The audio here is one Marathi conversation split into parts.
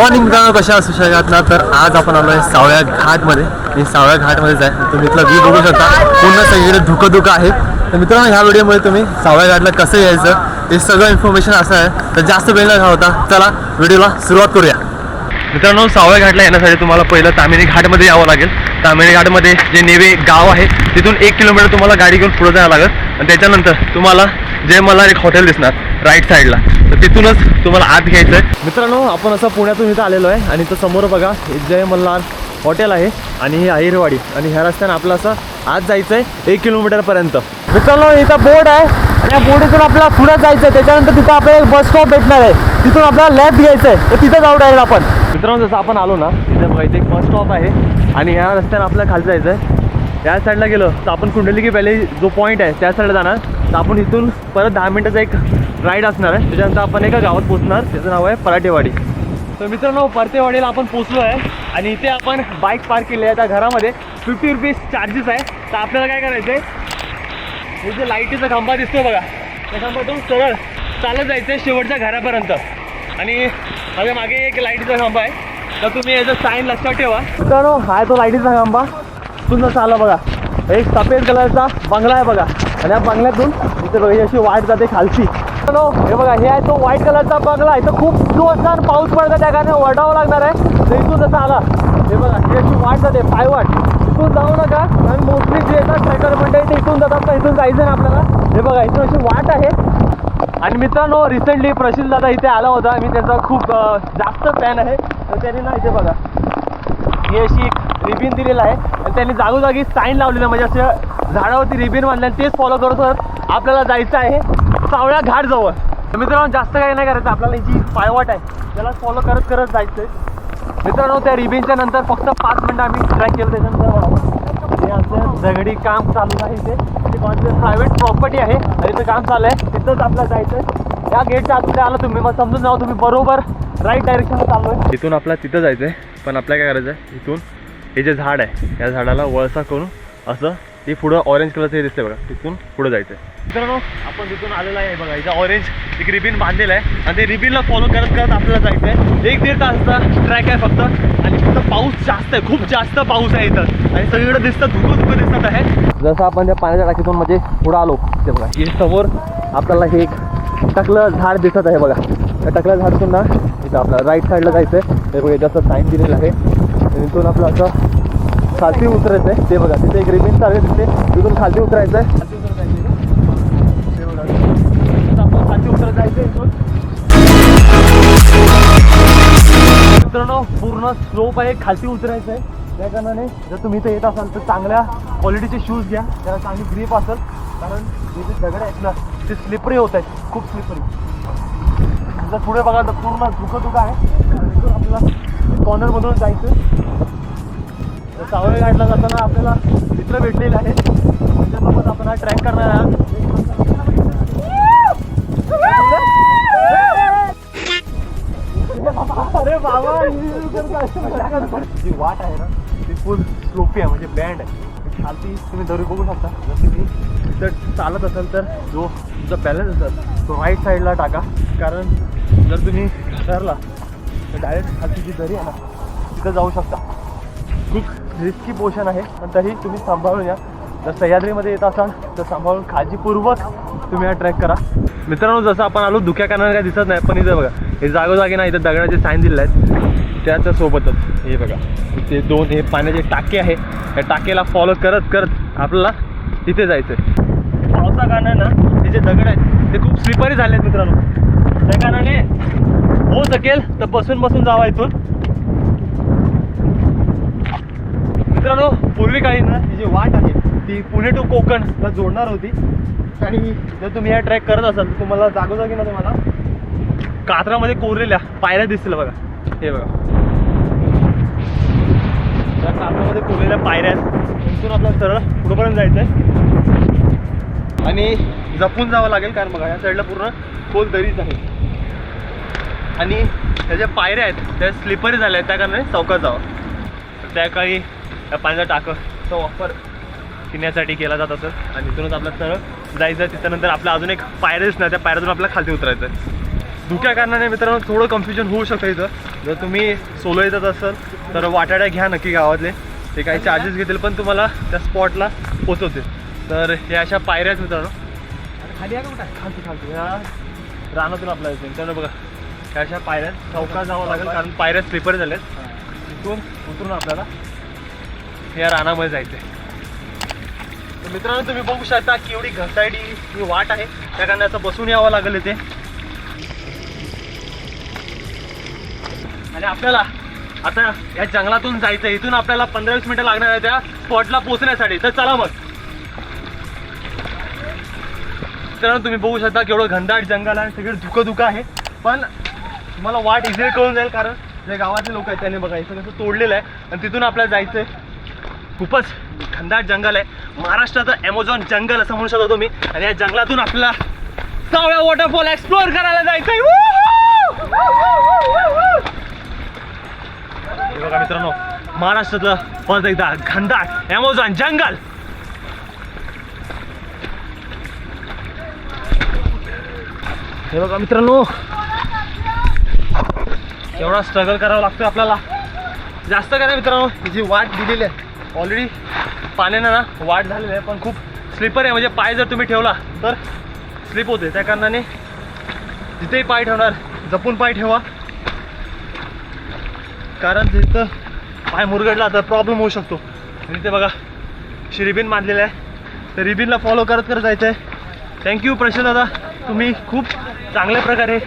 मॉर्निंग मित्रांनो कशा असू शकत ना तर आज आपण आलो आहे सावळ्या घाटमध्ये. आणि सावळ्या घाटमध्येच आहे तुम्ही इथलं व्ह्यू बघू शकता. पूर्ण सगळीकडे धुकं धुकं आहे तर मित्रांनो ह्या व्हिडिओमध्ये तुम्ही सावळ्या घाटला कसं यायचं हे सगळं इन्फॉर्मेशन असं आहे. तर जास्त वेळ न होता चला व्हिडिओला सुरुवात करूया. मित्रांनो सावळ्या घाटला येण्यासाठी तुम्हाला पहिलं तामिनी घाटमध्ये यावं लागेल. तामिनी घाटमध्ये जे नेवे गाव आहे तिथून एक किलोमीटर तुम्हाला गाडी घेऊन पुढे जावं लागेल. आणि त्याच्यानंतर तुम्हाला जे मला एक हॉटेल दिसणार राईट साईडला तर तिथूनच तुम्हाला आत घ्यायचं आहे. मित्रांनो आपण असं पुण्यातून इथं आलेलो आहे आणि तर समोर बघा जय मल्हार हॉटेल आहे आणि ही अहिरवाडी आणि ह्या रस्त्याने आपलं असं आत जायचं आहे एक किलोमीटरपर्यंत मित्रांनो इथं बोर्ड आहे आणि या बोर्डीतून आपल्याला पुढे जायचं आहे. त्याच्यानंतर तिथं आपल्याला एक बस स्टॉप भेटणार आहे. तिथून आपल्याला लेफ्ट घ्यायचं आहे. तर तिथं जाऊ डायरेक्ट आपण. मित्रांनो जसं आपण आलो ना तिथे बघायचं एक बस स्टॉप आहे आणि ह्या रस्त्याने आपल्याला खाली जायचं आहे. या साईडला गेलो तर आपण कुंडली की पहिले जो पॉईंट आहे त्या साईडला जाणार. तर आपण इथून परत दहा मिनिटाचा एक राईड असणार आहे. त्याच्यानंतर आपण एका गावात पोहोचणार. त्याचं नाव आहे पराठेवाडी. तर मित्रांनो परतेवाडीला आपण पोचलो आहे. आणि इथे आपण बाईक पार्क केली आहे. त्या घरामध्ये फिफ्टी रुपीज चार्जेस आहे. तर आपल्याला काय करायचं आहे हे जे लाईटीचा खांबा दिसतो बघा त्या खांबातून सरळ चालत जायचं आहे शेवटच्या घरापर्यंत. आणि माझ्या मागे एक लाईटीचा खांबा आहे. तर तुम्ही याचं साईन लक्षात ठेवा. मित्रांनो हा तो लाईटीचा खांबा. सुंदर आला बघा. एक सफेद कलरचा बंगला आहे बघा. आणि या बंगल्यातून इथे बघा ही अशी वाट जाते खालची. मित्रांनो, हे बघा हे आहे तो व्हाईट कलरचा बंगला. इथं खूप जोरदार पाऊस पडतो त्या कारणे वडावं लागणार आहे. तर इथून जसं आला हे बघा ही अशी वाट जाते पायवाट इथून जाऊ नका आणि मोस्टली जे येतात ट्रॅकर मंडळी म्हणजे ते इथून जातात तर इथून जायचं ना आपल्याला. हे बघा इथून अशी वाट आहे. आणि मित्रांनो रिसेंटली प्रशील दादा इथे आला होता. मी त्याचा खूप जास्त फॅन आहे. तर त्याने ना इथे बघा ही अशी एक रिबिन दिलेला आहे. आणि त्यांनी जागोजागी साईन लावलेलं म्हणजे असं झाडावरती रिबिन बांधलं आणि तेच फॉलो करत होत. आपल्याला जायचं आहे सावळ्या घाट जवळ. तर मित्रांनो जास्त काही नाही करायचं. आपल्याला ही जी पायवाट आहे. त्याला फॉलो करत करत जायचं आहे मित्रांनो त्या रिबिनच्या नंतर फक्त पाच मिनटं आम्ही ट्रॅक केलं त्याच्यानंतर हे असं दगडी काम चालू आहे इथे. प्रायव्हेट प्रॉपर्टी आहे. आणि इथं काम चालू आहे. तिथंच आपल्याला जायचं आहे या गेटच्या आतमध्ये आला तुम्ही. मग समजून जाऊ तुम्ही बरोबर राईट डायरेक्शनला चालू आहे इथून आपल्याला तिथं जायचं आहे पण आपल्याला काय करायचं आहे इथून हे जे झाड आहे या झाडाला वळसा करून असं हे पुढं ऑरेंज कलरचं हे दिसतंय बघा. तिथून पुढं जायचं आहे मित्रांनो आपण तिथून आलेला आहे बघा इथं ऑरेंज एक रिबिन बांधलेलं आहे आणि ते रिबिनला फॉलो करत करत आपल्याला जायचं आहे एक दीड तासचा ट्रॅक आहे फक्त आणि फक्त पाऊस जास्त आहे खूप जास्त पाऊस आहे इथं. आणि सगळीकडे दिसतं धुकं धुकं दिसत आहे. जसं आपण त्या पाण्याच्या टाकीतून म्हणजे पुढं आलो ते बघा हे समोर आपल्याला हे एक टकलं झाड दिसत आहे बघा. त्या टकल्या झाडातून ना इथं आपल्याला राईट साईडला जायचं आहे ते बघा इथं साईन दिलेलं आहे. इथून आपलं असं खालती उतरायचं आहे ते बघा तिथे एक रिबिन चालेल दिसते तिथून खालती उतरायचं आहे खालती आपण उतरत जायचं इथून मित्रांनो पूर्ण स्लोप आहे खालती उतरायचं आहे त्या कारणाने जर तुम्ही इथे येत असाल तर चांगल्या क्वालिटीचे शूज घ्या. त्याला चांगली ग्रीप असेल. कारण जे जे दगड आहेत ना ते स्लिपरी होत आहेत. खूप स्लिपरी जर पुढे बघा तर पूर्ण धुकं धुकं आहे तिथून आपल्याला कॉर्नरमधून जायचं सावळे घाटला जाताना आपल्याला मित्र भेटलेला आहे त्याच्यासोबत आपण हा ट्रॅक करणार आहात. अरे बाबा जी वाट आहे ना ती फुल स्लोपी आहे म्हणजे बँड आहे. खालती तुम्ही दरी बघू शकता. जर तुम्ही जर चालत असाल तर जो तुमचा बॅलन्स असेल तो राईट साईडला टाका. कारण जर तुम्ही ठरला तर डायरेक्ट खालची जी दरी आहे ना तिथं जाऊ शकता. खूप रिस्की पोर्शन आहे पण तरी तुम्ही सांभाळून या जर सह्याद्रीमध्ये येत असाल तर सांभाळून काळजीपूर्वक तुम्ही हा ट्रॅक करा. मित्रांनो जसं आपण आलो धुक्या कारणाने काय दिसत नाही पण इथं बघा हे जागोजागी ना इथं दगडाचे साईन दिले आहेत. त्याच्या सोबतच हे बघा ते दोन हे पाण्याचे टाके आहे. त्या टाकेला फॉलो करत करत आपल्याला तिथे जायचं आहे पावसा कारणाने ना हे जे दगड आहेत ते खूप स्लिपरी झाले आहेत मित्रांनो. त्या कारणाने होऊ शकेल तर बसून बसून जावा इथून. मित्रांनो पूर्वी काळी ना ही जी वाट आहे ती पुणे टू कोकणला जोडणार होती. आणि जर तुम्ही या ट्रॅक करत असाल तर तुम्हाला जागोजागी ना तुम्हाला कात्रामध्ये कोरलेल्या पायऱ्या दिसतील बघा. हे बघा. त्या कात्रामध्ये कोरलेल्या पायऱ्या आहेत. तिथून आपल्याला सरळ पुढेपर्यंत जायचं आहे आणि जपून जावं लागेल कारण बघा या साईडला पूर्ण खोल दरीच आहे. आणि त्याच्या पायऱ्या आहेत त्या स्लिपरी झाल्या आहेत. त्या कारणाने चौकात जावं. त्या काळी त्या पाण्याचा टाकचा वापर पिण्यासाठी केला जात असत आणि तिथूनच आपलं सरळ जायचं. तिथं नंतर आपल्या अजून एक पायऱ्या दिसणार त्या पायऱ्यातून आपल्याला खालती उतरायचं आहे. धुक्या कारणाने मित्रांनो थोडं कन्फ्युजन होऊ शकतं इथं. जर तुम्ही सोलो येतात असाल तर वाटाड्या घ्या नक्की गावातले. ते काही चार्जेस घेतील पण तुम्हाला त्या स्पॉटला पोचवतील. तर ह्या अशा पायऱ्या आहेत मित्रांनो. खाली आहे का खालती खालती. ह्या रानातून आपला येते त्यानं बघा. अशा पायऱ्या चौका जावं लागेल कारण पायऱ्या स्लिपर झाल्यात तिथून उतरून आपल्याला या रानामध्ये जायचं आहे तर मित्रांनो तुम्ही बघू शकता की एवढी घसायडी ही वाट आहे. त्या कारणाचं बसून यावं लागेल इथे. आणि आपल्याला आता या जंगलातून जायचं आहे. इथून आपल्याला पंधरा वीस मिनिटं लागणार आहे त्या स्पॉटला पोहोचण्यासाठी. तर चला मग. मित्रांनो तुम्ही बघू शकता केवढं घनदाट जंगल आहे. सगळं धुकं धुकं आहे. पण तुम्हाला वाट इझिली कळून जाईल कारण जे गावातले लोक आहेत त्यांनी बघा इथं कसं तोडलेलं आहे. आणि तिथून आपल्याला जायचं आहे खूपच घनदाट जंगल आहे. महाराष्ट्राचं ॲमेझॉन जंगल असं म्हणू शकतो तुम्ही. आणि या जंगलातून आपल्याला सावळ्या वॉटरफॉल एक्सप्लोअर करायला जायचं आहे बघा मित्रांनो महाराष्ट्रातलं परत एकदा घनदाट ॲमेझॉन जंगल. हे बघा मित्रांनो एवढा स्ट्रगल करावा लागतो आपल्याला. जास्त काय नाही मित्रांनो जी वाट दिलेली आहे. ऑलरेडी पाण्यानं ना वाट झालेली आहे पण खूप स्लिपर आहे. म्हणजे पाय जर तुम्ही ठेवला तर स्लिप होते. त्या कारणाने जिथेही पाय ठेवणार जपून पाय ठेवा. कारण तिथं पाय मुरगडला तर प्रॉब्लेम होऊ शकतो. आणि ते बघा अशी रिबिन बांधलेली आहे. तर रिबिनला फॉलो करत करत जायचं आहे थँक्यू प्रशांत दादा. तुम्ही खूप चांगल्या प्रकारे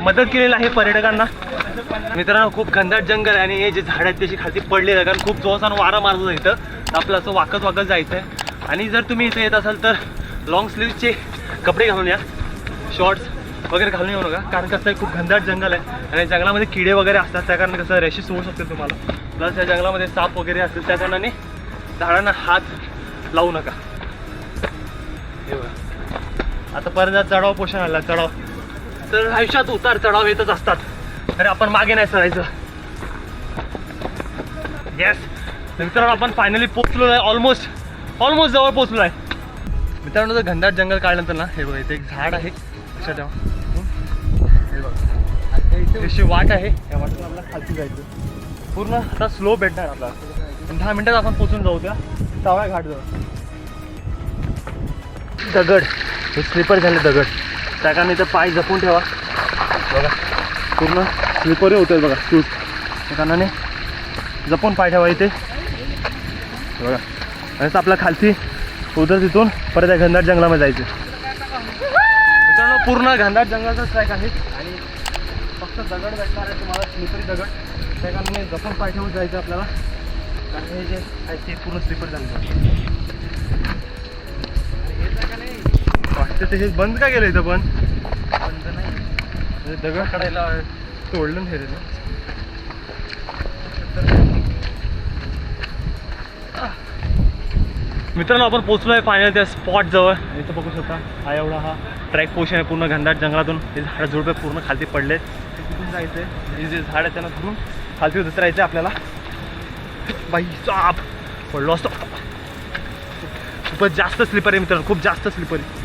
मदत केलेली आहे पर्यटकांना. मित्रांनो खूप घनदाट जंगल आहे आणि हे जे झाड आहेत त्याची खालती पडलेलं आहे कारण खूप जोसानं वारा मारतो इथं. तर आपलं असं वाकत वाकत जायचं आहे आणि जर तुम्ही इथं येत असाल तर लॉंग स्लीवचे कपडे घालून या. शॉर्ट्स वगैरे घालून येऊ नका. कारण कसं आहे खूप घनदाट जंगल आहे. आणि जंगलामध्ये किडे वगैरे असतात. त्या कारण कसं रॅशेस होऊ शकते तुम्हाला. प्लस या जंगलामध्ये साप वगैरे असतील त्या कारणाने झाडांना हात लावू नका. आता परत चढाव पोषण आला. चढाव. तर आयुष्यात उतार चढाव येतच असतात. अरे आपण मागे नाही सरायचं. येस मित्रांनो आपण फायनली पोचलो आहे ऑलमोस्ट ऑलमोस्ट जवळ पोचलो आहे. मित्रांनो जर घनदाट जंगल काढल्यानंतर ना हे बघा इथे एक झाड आहे. लक्षात ठेवा. हे बघा. अशी वाट आहे. या वाटेला आपल्याला खालती जायचं. पूर्ण आता स्लो भेटणार आपला. दहा मिनिटात आपण पोचून जाऊ त्या सावळ्या घाट जाऊ दगड. हे स्लिपर झाले दगड. त्या कारण इथं पाय जपून ठेवा. बघा. पूर्ण. स्लिपरही आहेत बघा शूज त्या कारणाने जपून पाय ठेवा इथे. बघा. आणि आपल्या खालती उदर तिथून परत या घनदाट जंगलामध्ये जायचं. मित्रांनो पूर्ण घनदाट जंगलाचा ट्रॅक आहे. आणि फक्त दगड भेटणार आहे तुम्हाला स्लिपरी दगड. त्या कारणाने जपून पाय ठेवून जायचं आपल्याला. कारण हे जे आहे ते पूर्ण स्लिपर जंगल. वाटतं ते हे बंद का केलं इथं पण? बंद म्हणजे दगड काढायला तोडलं नाही मित्रांनो आपण पोचलो आहे फायनल त्या स्पॉट जवळ. इथं बघू शकता हा एवढा हा ट्रॅक पोशन आहे पूर्ण घनदाट जंगलातून. हे झाड झुडपे पूर्ण खालती पडले तिथून जायचं आहे हे जे झाड आहे त्यांना धरून खालती उतरायचं आहे आपल्याला बाई साप पडलो असतो. खूपच जास्त स्लिपर आहे मित्रांनो खूप जास्त स्लिपर आहे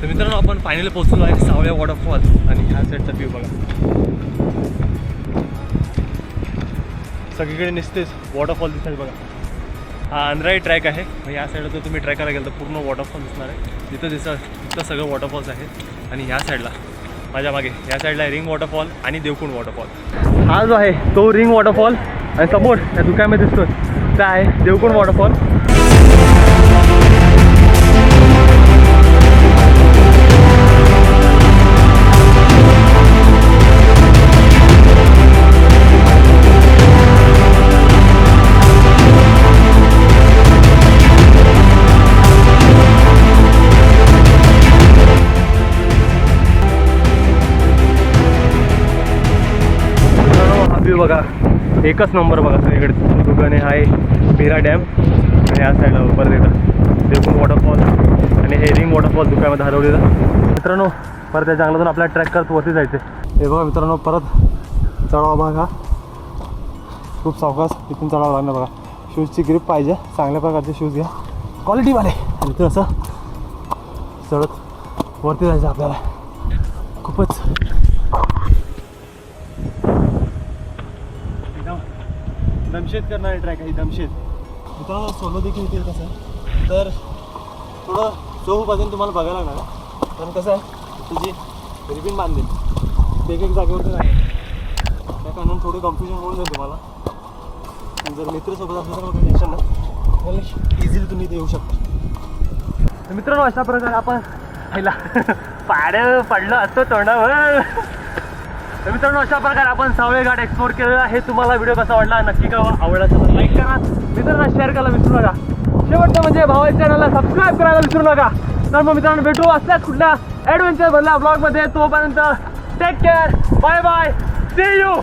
तर मित्रांनो आपण फायनली पोहोचलो आहे सावळ्या वॉटरफॉल आणि ह्या साईडचा व्ह्यू बघा. सगळीकडे निसतेच वॉटरफॉल दिसतात बघा. हा आंध्राई ट्रॅक आहे. मग या साईडला जर तुम्ही ट्रॅकला गेलं तर पूर्ण वॉटरफॉल दिसणार आहे. तिथं दिसत तिथं सगळं वॉटरफॉल्स आहेत आणि ह्या साईडला माझ्या मागे ह्या साईडला रिंग वॉटरफॉल आणि देवकुंड वॉटरफॉल हा जो आहे तो रिंग वॉटरफॉल आणि समोर या दुकानामध्ये दिसतो त्या आहे देवकुंड वॉटरफॉल बघा एकच नंबर बघा सगळीकडे. दुकाने आहे मीरा डॅम आणि या साईडला परत एकदा. देवकुंड वॉटरफॉल आणि हे रिंग वॉटरफॉल दुकानामध्ये हरवलेलं. मित्रांनो परत त्या जंगलातून आपल्याला ट्रॅक करत वरती जायचे हे बघा मित्रांनो परत चढावा भाग हा. खूप सावकाश इथून चढावं लागणार बघा. शूजची ग्रीप पाहिजे. चांगल्या प्रकारचे शूज घ्या. क्वालिटीवाले आणि ते असं चढत वरती जायचं आपल्याला. खूपच दमशेत करणारे ट्रॅक आहे दमशेत. मित्रांनो सोलो देखील येतील कसं? तर थोडं चोहूपासून तुम्हाला बघायला लागणार कारण कसं आहे तुझी रिबिन बांधेल. ते एक एक जागेवरती आहे. त्या कारणाने थोडं कन्फ्युजन होऊन जाईल तुम्हाला. जर मित्रसोबत असलं तर मग टेन्शन नाही. इझिली तुम्ही इथे येऊ शकता. मित्रांनो अशा प्रकारे आपण पहिला पाड पडलं असतं तोंडावर. तर मित्रांनो अशा प्रकारे आपण सावळे घाट एक्सप्लोर केलेला आहे. तुम्हाला व्हिडिओ कसा वाटला नक्की कळवा. आवडला तर लाईक करा. मित्रांना शेअर करायला विसरू नका. शेवटचं म्हणजे भावा चॅनलला सबस्क्राईब करायला विसरू नका. तर मग मित्रांनो भेटू असल्याच कुठल्या ॲडव्हेंचर भरल्या ब्लॉगमध्ये तोपर्यंत take care bye bye see you